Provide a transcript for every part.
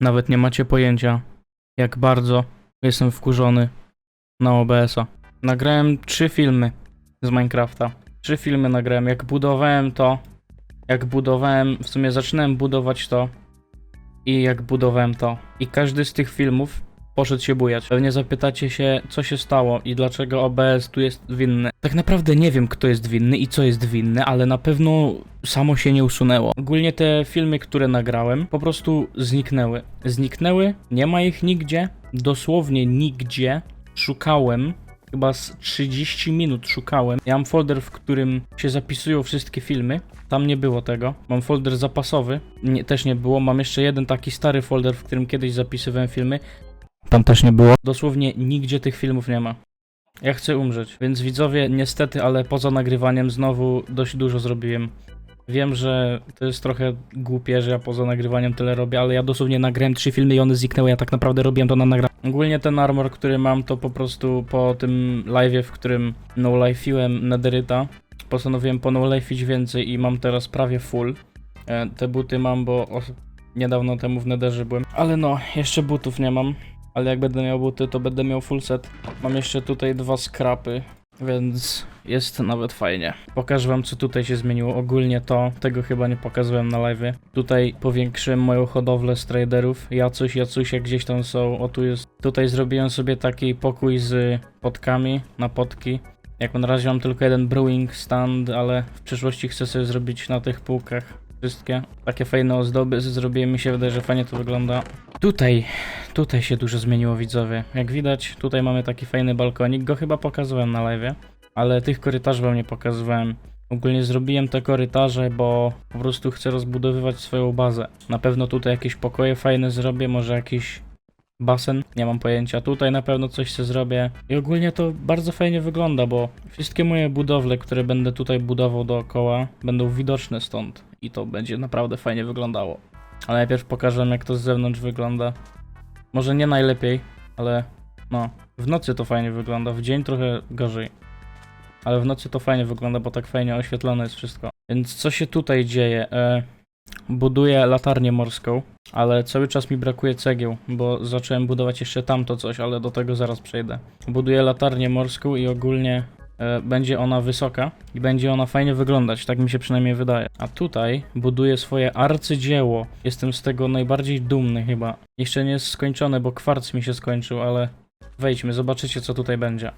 Nawet nie macie pojęcia, jak bardzo jestem wkurzony na OBS-a. Nagrałem trzy filmy z Minecrafta. Trzy filmy nagrałem. Jak budowałem to, jak budowałem, w sumie zaczynałem budować to i jak budowałem to. I każdy z tych filmów poszedł się bujać. Pewnie zapytacie się, co się stało i dlaczego OBS tu jest winny. Tak naprawdę nie wiem, kto jest winny i co jest winny, ale na pewno samo się nie usunęło. Ogólnie te filmy, które nagrałem, po prostu zniknęły. Zniknęły, nie ma ich nigdzie, dosłownie nigdzie. Szukałem, chyba z 30 minut szukałem. Ja mam folder, w którym się zapisują wszystkie filmy. Tam nie było tego. Mam folder zapasowy, nie, też nie było. Mam jeszcze jeden taki stary folder, w którym kiedyś zapisywałem filmy. Tam też nie było. Dosłownie nigdzie tych filmów nie ma. Ja chcę umrzeć. Więc widzowie, niestety, ale poza nagrywaniem znowu dość dużo zrobiłem. Wiem, że to jest trochę głupie, że ja poza nagrywaniem tyle robię, ale ja dosłownie nagrałem trzy filmy i one zniknęły. Ja tak naprawdę robiłem to na nagraniu. Ogólnie ten armor, który mam, to po prostu po tym live'ie, w którym no life'iłem Nederyta, postanowiłem po no life'ić więcej i mam teraz prawie full. E, te buty mam, bo niedawno temu w Nederze byłem. Ale no, jeszcze butów nie mam. Ale jak będę miał buty, to będę miał full set. Mam jeszcze tutaj dwa skrapy, więc jest nawet fajnie. Pokażę wam, co tutaj się zmieniło. Ogólnie to, tego chyba nie pokazałem na live. Tutaj powiększyłem moją hodowlę z traderów. Jacuś, Jacusie gdzieś tam są. O, tu jest. Tutaj zrobiłem sobie taki pokój z potkami na potki. Jak na razie mam tylko jeden brewing stand, ale w przyszłości chcę sobie zrobić na tych półkach wszystkie. Takie fajne ozdoby zrobiłem, mi się wydaje, że fajnie to wygląda. Tutaj, tutaj się dużo zmieniło widzowie. Jak widać, tutaj mamy taki fajny balkonik, go chyba pokazywałem na live, ale tych korytarzy wam nie pokazywałem. Ogólnie zrobiłem te korytarze, bo po prostu chcę rozbudowywać swoją bazę. Na pewno tutaj jakieś pokoje fajne zrobię, może jakiś basen, nie mam pojęcia. Tutaj na pewno coś się zrobię. I ogólnie to bardzo fajnie wygląda, bo wszystkie moje budowle, które będę tutaj budował dookoła, będą widoczne stąd. I to będzie naprawdę fajnie wyglądało. Ale najpierw pokażę jak to z zewnątrz wygląda. Może nie najlepiej, ale no. W nocy to fajnie wygląda, w dzień trochę gorzej. Ale w nocy to fajnie wygląda, bo tak fajnie oświetlone jest wszystko. Więc co się tutaj dzieje? E, buduję latarnię morską, ale cały czas mi brakuje cegieł, bo zacząłem budować jeszcze tamto coś, ale do tego zaraz przejdę. Buduję latarnię morską i ogólnie będzie ona wysoka i będzie ona fajnie wyglądać, tak mi się przynajmniej wydaje. A tutaj buduję swoje arcydzieło. Jestem z tego najbardziej dumny chyba. Jeszcze nie jest skończone, bo kwarc mi się skończył, ale wejdźmy, zobaczycie co tutaj będzie.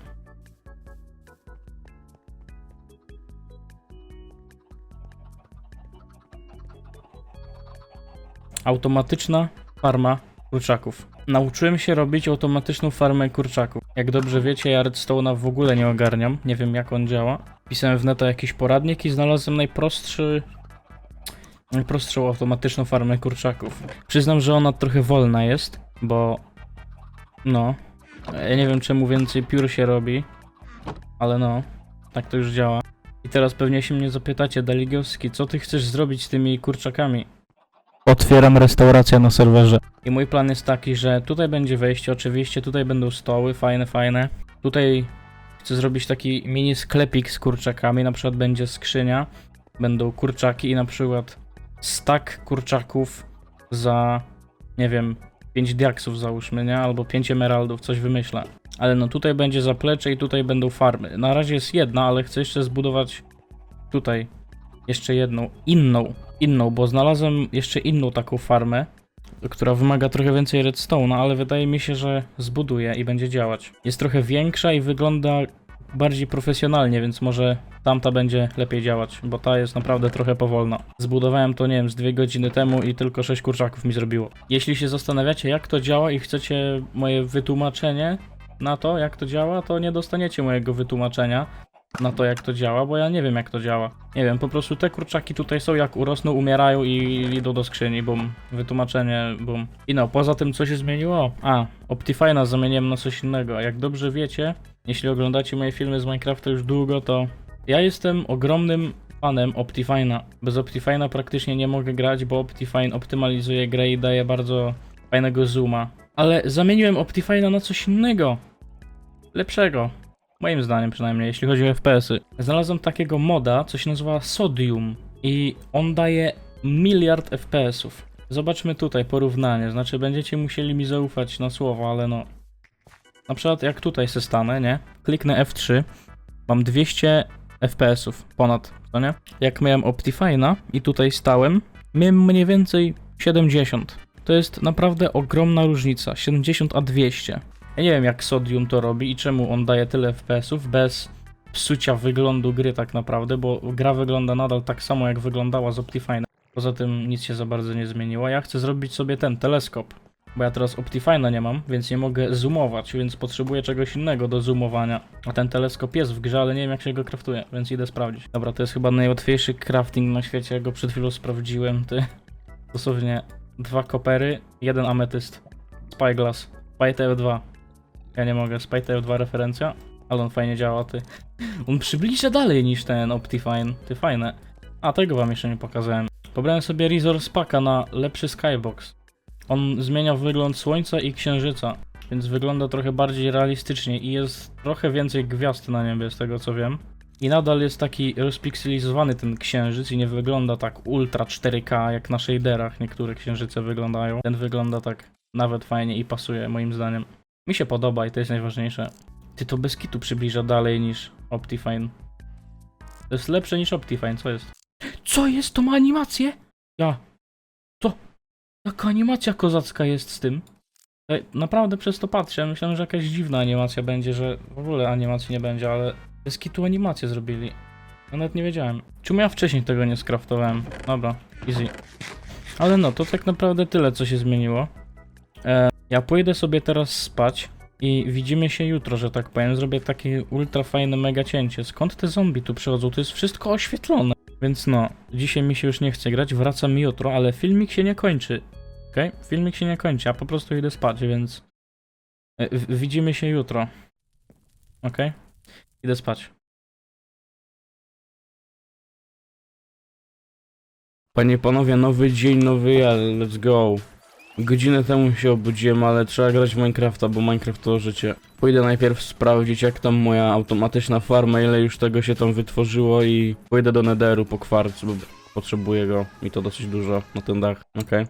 Automatyczna farma kurczaków. Nauczyłem się robić automatyczną farmę kurczaków. Jak dobrze wiecie, ja Redstone'a w ogóle nie ogarniam. Nie wiem jak on działa. Pisałem w neta jakiś poradnik i znalazłem najprostszy... Najprostszą automatyczną farmę kurczaków. Przyznam, że ona trochę wolna jest, bo... No... Ja nie wiem czemu więcej piór się robi, ale no... Tak to już działa. I teraz pewnie się mnie zapytacie, Daligowski, co ty chcesz zrobić z tymi kurczakami? Otwieram restaurację na serwerze. I mój plan jest taki, że tutaj będzie wejście, oczywiście, tutaj będą stoły, fajne, fajne. Tutaj chcę zrobić taki mini sklepik z kurczakami, na przykład będzie skrzynia, będą kurczaki i na przykład stack kurczaków za, nie wiem, 5 diaksów załóżmy, nie? Albo 5 emeraldów, coś wymyślę. Ale no tutaj będzie zaplecze i tutaj będą farmy. Na razie jest jedna, ale chcę jeszcze zbudować tutaj jeszcze jedną, inną, inną, bo znalazłem jeszcze inną taką farmę, która wymaga trochę więcej redstone'a, ale wydaje mi się, że zbuduję i będzie działać. Jest trochę większa i wygląda bardziej profesjonalnie, więc może tamta będzie lepiej działać, bo ta jest naprawdę trochę powolna. Zbudowałem to, nie wiem, z dwie godziny temu i tylko 6 kurczaków mi zrobiło. Jeśli się zastanawiacie, jak to działa i chcecie moje wytłumaczenie na to, jak to działa, to nie dostaniecie mojego wytłumaczenia na to, jak to działa, bo ja nie wiem, jak to działa. Nie wiem, po prostu te kurczaki tutaj są, jak urosną, umierają i idą do skrzyni, bum. Wytłumaczenie, bum. I no, poza tym, co się zmieniło? A, Optifine'a zamieniłem na coś innego. A Jak dobrze wiecie, jeśli oglądacie moje filmy z Minecrafta już długo, to ja jestem ogromnym fanem Optifine'a. Bez Optifine'a praktycznie nie mogę grać, bo Optifine optymalizuje grę i daje bardzo fajnego zooma. Ale zamieniłem Optifine'a na coś innego. Lepszego. Moim zdaniem przynajmniej, jeśli chodzi o FPS-y. Znalazłem takiego moda, co się nazywa Sodium. I on daje miliard FPS-ów. Zobaczmy tutaj porównanie, znaczy będziecie musieli mi zaufać na słowo, ale no... Na przykład jak tutaj se stanę, nie? Kliknę F3, mam 200 FPS-ów ponad, co nie? Jak miałem Optifine'a i tutaj stałem, miałem mniej więcej 70. To jest naprawdę ogromna różnica, 70 a 200. Ja nie wiem jak Sodium to robi i czemu on daje tyle FPS-ów bez psucia wyglądu gry tak naprawdę, bo gra wygląda nadal tak samo jak wyglądała z Optifine. Poza tym nic się za bardzo nie zmieniło. Ja chcę zrobić sobie ten teleskop, bo ja teraz Optifine'a nie mam, więc nie mogę zoomować, więc potrzebuję czegoś innego do zoomowania. A ten teleskop jest w grze, ale nie wiem jak się go kraftuje, więc idę sprawdzić. Dobra, to jest chyba najłatwiejszy crafting na świecie, ja go przed chwilą sprawdziłem, ty. Dosłownie dwa kopery, jeden ametyst. Spyglass. Spytail 2. Ja nie mogę, Spytail 2 referencja, ale on fajnie działa, ty. On przybliża dalej niż ten Optifine, ty fajne. A, tego wam jeszcze nie pokazałem. Pobrałem sobie Resource Packa na lepszy skybox. On zmienia wygląd słońca i księżyca, więc wygląda trochę bardziej realistycznie i jest trochę więcej gwiazd na niebie z tego co wiem. I nadal jest taki rozpikselizowany ten księżyc i nie wygląda tak ultra 4K jak na shaderach niektóre księżyce wyglądają. Ten wygląda tak nawet fajnie i pasuje moim zdaniem. Mi się podoba i to jest najważniejsze. Ty to bez kitu przybliża dalej niż Optifine. To jest lepsze niż Optifine, co jest? Co jest? To ma animację? Ja. Co? Jaka animacja kozacka jest z tym? Naprawdę przez to patrzę. Myślałem, że jakaś dziwna animacja będzie, że w ogóle animacji nie będzie, ale bez kitu animację zrobili. Ja nawet nie wiedziałem. Czemu ja wcześniej tego nie skraftowałem? Dobra, easy. Ale no, to tak naprawdę tyle, co się zmieniło. E, ja pójdę sobie teraz spać i widzimy się jutro, że tak powiem. Zrobię takie ultra fajne mega cięcie. Skąd te zombie tu przychodzą? To jest wszystko oświetlone. Więc no, dzisiaj mi się już nie chce grać, wracam jutro, ale filmik się nie kończy. Okej? Filmik się nie kończy, a po prostu idę spać, więc... e, w- Widzimy się jutro. Okej? Idę spać. Panie panowie, nowy dzień, nowy ja, let's go. Godzinę temu się obudziłem, ale trzeba grać w Minecrafta, bo Minecraft to życie. Pójdę najpierw sprawdzić jak tam moja automatyczna farma, ile już tego się tam wytworzyło i pójdę do Netheru po kwarc, bo potrzebuję go i to dosyć dużo na ten dach. Okej.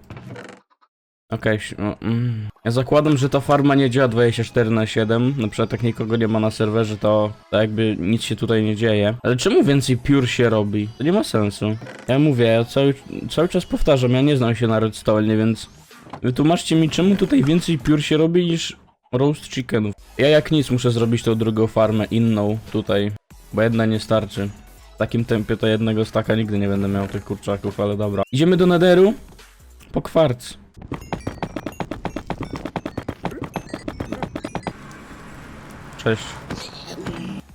Okej, si- no, mm. ja zakładam, że ta farma nie działa 24 na 7 Na przykład jak nikogo nie ma na serwerze, to, to jakby nic się tutaj nie dzieje. Ale czemu więcej piór się robi? To nie ma sensu. Ja mówię, ja cały, cały czas powtarzam, ja nie znam się na redstone, więc wytłumaczcie mi, czemu tutaj więcej piór się robi niż roast chickenów. Ja jak nic muszę zrobić tą drugą farmę, inną tutaj, bo jedna nie starczy. W takim tempie to jednego staka nigdy nie będę miał tych kurczaków, ale dobra. Idziemy do Netheru po kwarc. Cześć.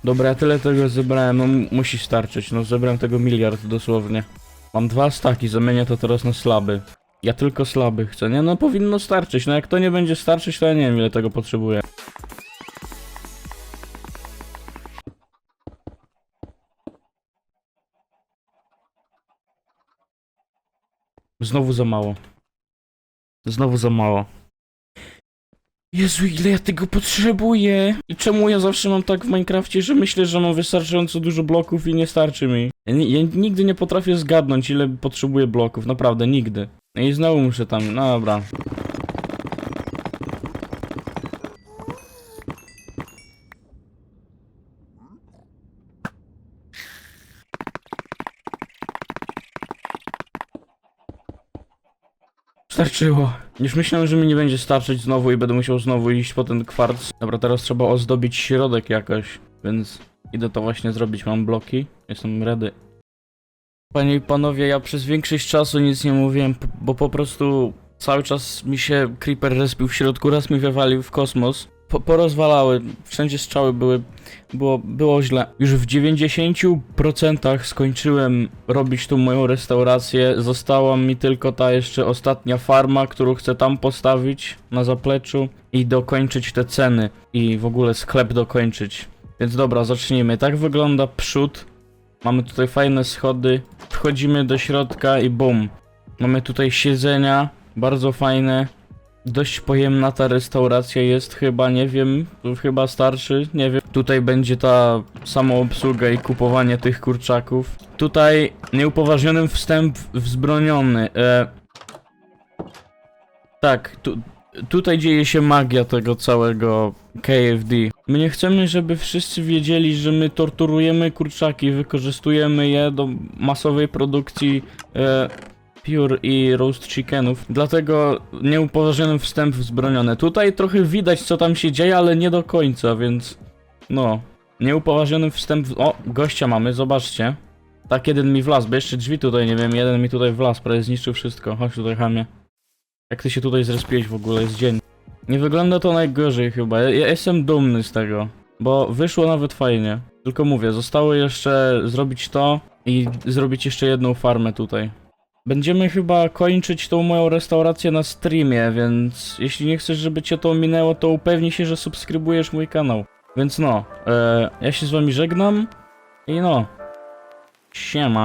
Dobra, ja tyle tego zebrałem, no musi starczyć, no zebrałem tego miliard dosłownie. Mam dwa staki, zamienię to teraz na slaby. Ja tylko slaby chcę, nie? No powinno starczyć, no jak to nie będzie starczyć, to ja nie wiem ile tego potrzebuję. Znowu za mało. Znowu za mało. Jezu, ile ja tego potrzebuję! I czemu ja zawsze mam tak w Minecrafcie, że myślę, że mam wystarczająco dużo bloków i nie starczy mi? Ja, ja nigdy nie potrafię zgadnąć, ile potrzebuję bloków, naprawdę, nigdy. No i znowu muszę tam, no dobra. Starczyło. Już myślałem, że mi nie będzie starczyć znowu i będę musiał znowu iść po ten kwarc. Dobra, teraz trzeba ozdobić środek jakoś, więc idę to właśnie zrobić. Mam bloki, jestem ready. Panie i panowie, ja przez większość czasu nic nie mówiłem, bo po prostu cały czas mi się creeper respił w środku, raz mi wywalił w kosmos. Po, porozwalały, wszędzie strzały były, było, było źle. Już w 90% skończyłem robić tu moją restaurację. Została mi tylko ta jeszcze ostatnia farma, którą chcę tam postawić na zapleczu i dokończyć te ceny i w ogóle sklep dokończyć. Więc dobra, zacznijmy. Tak wygląda przód. Mamy tutaj fajne schody. Wchodzimy do środka i bum. Mamy tutaj siedzenia, bardzo fajne. Dość pojemna ta restauracja jest chyba, nie wiem, chyba starszy, nie wiem. Tutaj będzie ta samoobsługa i kupowanie tych kurczaków. Tutaj nieupoważnionym wstęp wzbroniony. E, Tak, tu, tutaj dzieje się magia tego całego KFD. My nie chcemy, żeby wszyscy wiedzieli, że my torturujemy kurczaki, wykorzystujemy je do masowej produkcji e, i roast chickenów. Dlatego nieupoważniony wstęp wzbroniony. Tutaj trochę widać, co tam się dzieje, ale nie do końca, więc no. Nieupoważniony wstęp. w- O, gościa mamy, zobaczcie. Tak, jeden mi wlazł, bo jeszcze drzwi tutaj, nie wiem, jeden mi tutaj wlazł, prawie zniszczył wszystko. Chodź tutaj, chamie. Jak ty się tutaj zrespiłeś w ogóle, jest dzień. Nie wygląda to najgorzej chyba, ja, ja jestem dumny z tego. Bo wyszło nawet fajnie. Tylko mówię, zostało jeszcze zrobić to i zrobić jeszcze jedną farmę tutaj. Będziemy chyba kończyć tą moją restaurację na streamie, więc jeśli nie chcesz, żeby cię to minęło, to upewnij się, że subskrybujesz mój kanał. Więc no, e, ja się z wami żegnam i no, siema.